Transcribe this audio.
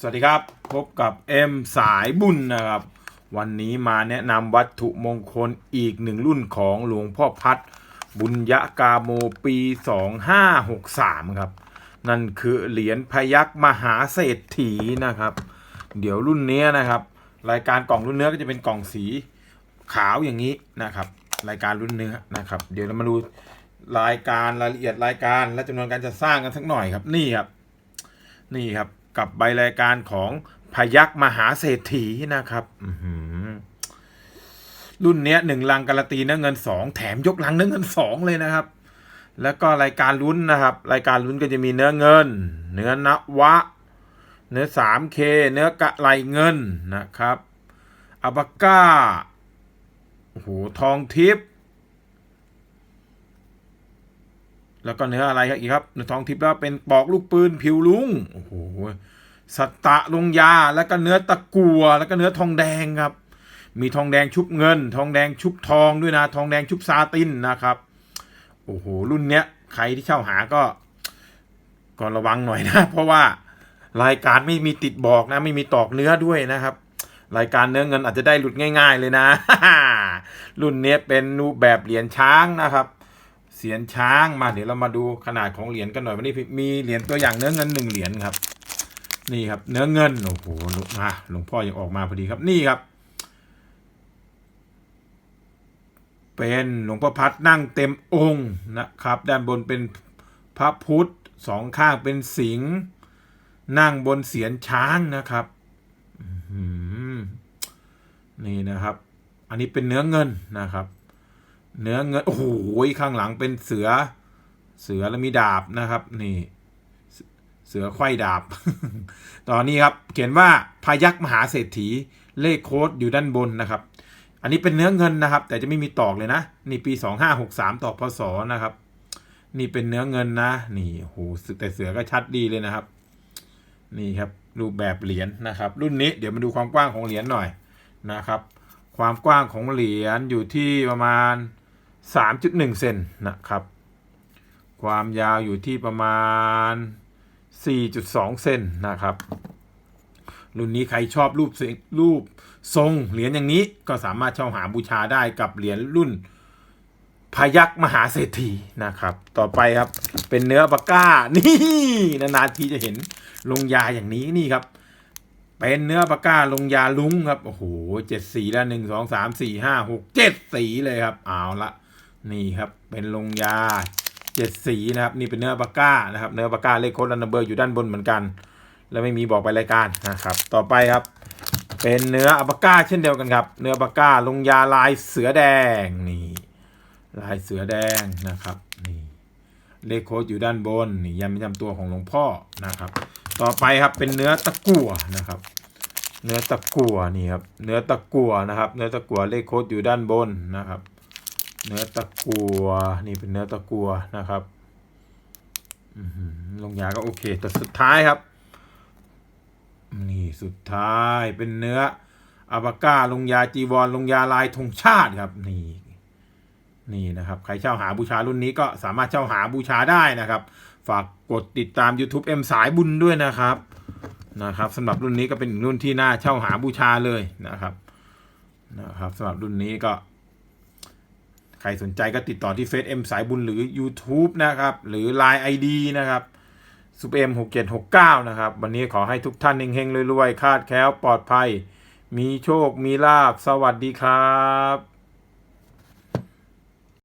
สวัสดีครับ พบกับเอ็มสายบุญนะครับ วันนี้มาแนะนำวัตถุมงคลอีกหนึ่งรุ่นของหลวงพ่อพัด บุญยะกาโมปี 2563 ครับ นั่นคือเหรียญพยักมหาเศรษฐีนะครับ เดี๋ยวรุ่นนี้นะครับ รายการกล่องรุ่นเนื้อก็จะเป็นกล่องสีขาวอย่างนี้นะครับ รายการรุ่นเนื้อนะครับ เดี๋ยวเรามาดูรายการรายละเอียดรายการและจำนวนการจะสร้างกันสักหน่อยครับนี่ครับ นี่ครับกับใบรายการของพยักมหาเศรษฐีนะครับรุ่นเนี้ยหนึ่งลังการันตีเนื้อเงินสองแถมยกลังเนื้อเงินสองเลยนะครับ แล้วก็รายการลุ้นนะครับ รายการลุ้นก็จะมีเนื้อเงิน เนื้อนวะ เนื้อสามเคเนื้อกะไหลเงินนะครับอับาก้าโอ้โหทองทิพย์ แล้วก็เนื้ออะไรครับอีกครับเนื้อทองทิพย์แล้วเป็นปอกลูกปืนผิวลุงโอ้โหสตตะลงยาแล้วก็เนื้อตะกัว แล้วก็เนื้อทองแดงครับ มีทองแดงชุบเงิน ทองแดงชุบทองด้วยนะ ทองแดงชุบซาตินนะครับ โอ้โห รุ่นเนี้ยใครที่เช่าหาก็ก็ระวังหน่อยนะ เพราะว่ารายการไม่มีติดบอกนะ ไม่มีตอกเนื้อด้วยนะครับ รายการเนื้อเงินอาจจะได้หลุดง่าย ๆ เลยนะ รุ่นเนี้ยเป็นรูปแบบเหรียญช้างนะครับ เสียนช้างมาเดี๋ยวเรามาดูขนาดของเหรียญกันหน่อยวันนี้มีเหรียญตัวอย่างเนื้อเงินหนึ่งเหรียญครับ นี่ครับ เนื้อเงินโอ้โหมาหลวงพ่อยังออกมาพอดีครับนี่ครับ เป็นหลวงพ่อพัดนั่งเต็มองค์นะครับ ด้านบนเป็นพระพุทธสองข้างเป็นสิงห์นั่งบนเสียนช้างนะครับนี่นะครับ อันนี้เป็นเนื้อเงินนะครับ เนื้อเงินโอ้โหข้างหลังเป็นเสือ เสือแล้วมีดาบนะครับ นี่ เสือไขว้ดาบ ตอนนี้ครับ เขียนว่าพายักมหาเศรษฐี เลขโค้ดอยู่ด้านบนนะครับ อันนี้เป็นเนื้อเงินนะครับ แต่จะไม่มีตอกเลยนะ นี่ปี 2563 ตอกพศนะครับ นี่เป็นเนื้อเงินนะ นี่โหแต่เสือก็ชัดดีเลยนะครับ นี่ครับรูปแบบเหรียญนะครับ รุ่นนี้เดี๋ยวมาดูความกว้างของเหรียญหน่อยนะครับ ความกว้างของเหรียญอยู่ที่ประมาณ 3.1 เซนนะครับ ความยาวอยู่ที่ประมาณ 4.2 เซนนะครับ รุ่นนี้ใครชอบรูปรูปทรงเหรียญอย่างนี้ก็สามารถเช่าหาบูชาได้กับเหรียญรุ่นพยักมหาเศรษฐีนะครับ ต่อไปครับเป็นเนื้อปากก้านี่นานๆทีจะเห็นลงยาอย่างนี้นี่ครับ เป็นเนื้อปากก้าลงยาลุ้งครับ โอ้โหเจ็ดสีแล้วหนึ่งสองสามสี่ห้าหกเจ็ดสีเลยครับ เอาละ นี่ครับเป็นลงยาเจ็ดสีนะครับนี่เป็นเนื้อปาก้านะครับเนื้อปาก้าเลขโค้ดลันเบอร์อยู่ด้านบนเหมือนกัน แล้วไม่มีบอกไปรายการนะครับ ต่อไปครับ เป็นเนื้ออัปาก้าเช่นเดียวกันครับ เนื้อปาก้าลงยาลายเสือแดงนี่ลายเสือแดงนะครับนี่เลขโค้ดอยู่ด้านบนนี่ยันประจำตัวของหลวงพ่อนะครับ ต่อไปครับเป็นเนื้อตะกั่วนะครับเนื้อตะกั่วนี่ครับ เนื้อตะกั่วนะครับ เนื้อตะกั่วเลขโค้ดอยู่ด้านบนนะครับ เนื้อตะกัวนี่เป็นเนื้อตะกัวนะครับลงยาก็โอเค แต่สุดท้ายครับ นี่สุดท้ายเป็นเนื้ออาบาก้าลงยาจีวรลงยาลายธงชาติครับ นี่ นี่นะครับ ใครเช่าหาบูชารุ่นนี้ก็สามารถเช่าหาบูชาได้นะครับ ฝากกดติดตาม YouTube M สายบุญด้วยนะครับนะครับสำหรับรุ่นนี้ก็เป็นรุ่นที่น่าเช่าหาบูชาเลยนะครับนะครับสำหรับรุ่นนี้ก็ ใครสนใจก็ติดต่อที่เฟซเอ็มสายบุญหรือ YouTube นะครับ หรือ Line ID นะครับซูเปอร์เอ็มหกเจ็ดหกเก้านะครับ วันนี้ขอให้ทุกท่านเฮงๆรวยๆ คาดแคล้วปลอดภัย มีโชคมีลาบสวัสดีครับ